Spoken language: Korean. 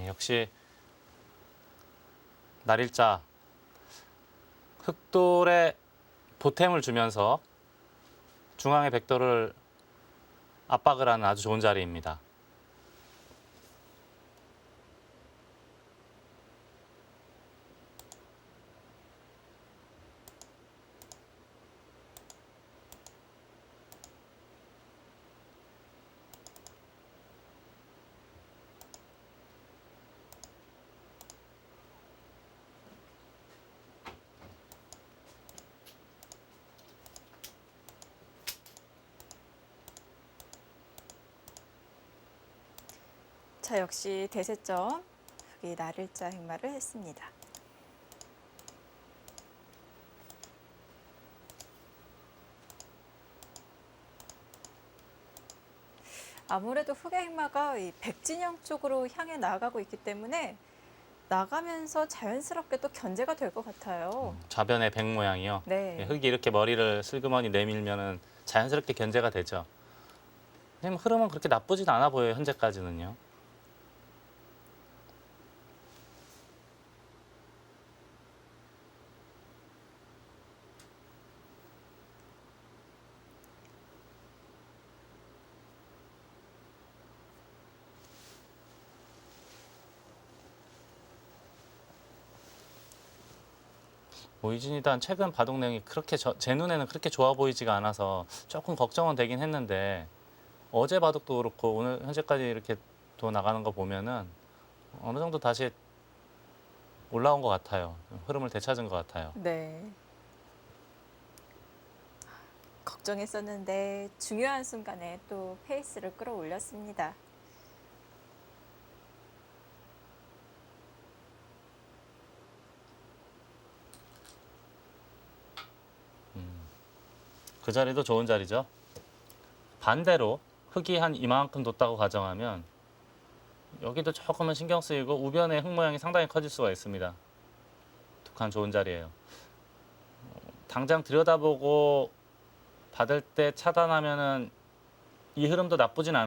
예, 역시 날일자 흑돌에 보탬을 주면서 중앙의 백돌을 압박을 하는 아주 좋은 자리입니다. 자, 역시 대세점 흑이 날일자 행마를 했습니다. 아무래도 흑의 행마가 이 백진영 쪽으로 향해 나가고 있기 때문에 나가면서 자연스럽게 또 견제가 될 것 같아요. 좌변의 백 모양이요. 네. 예, 흙이 이렇게 머리를 슬그머니 내밀면은 자연스럽게 견제가 되죠. 선생님 흐름은 그렇게 나쁘진 않아 보여요 현재까지는요. 이진이단 최근 바둑 내용이 그렇게 저- 제 눈에는 그렇게 좋아 보이지가 않아서 조금 걱정은 되긴 했는데 어제 바둑도 그렇고 오늘 현재까지 이렇게 도 나가는 거 보면은 어느 정도 다시 올라온 것 같아요. 흐름을 되찾은 것 같아요. 네. 걱정했었는데 중요한 순간에 또 페이스를 끌어올렸습니다. 그 자리도 좋은 자리죠. 반대로 흙이 한 이만큼 뒀다고 가정하면 여기도 조금은 신경 쓰이고 우변의 흙 모양이 상당히 커질 수가 있습니다. 두칸 좋은 자리예요. 어, 당장 들여다보고 받을 때 차단하면은 이 흐름도 나쁘진 않.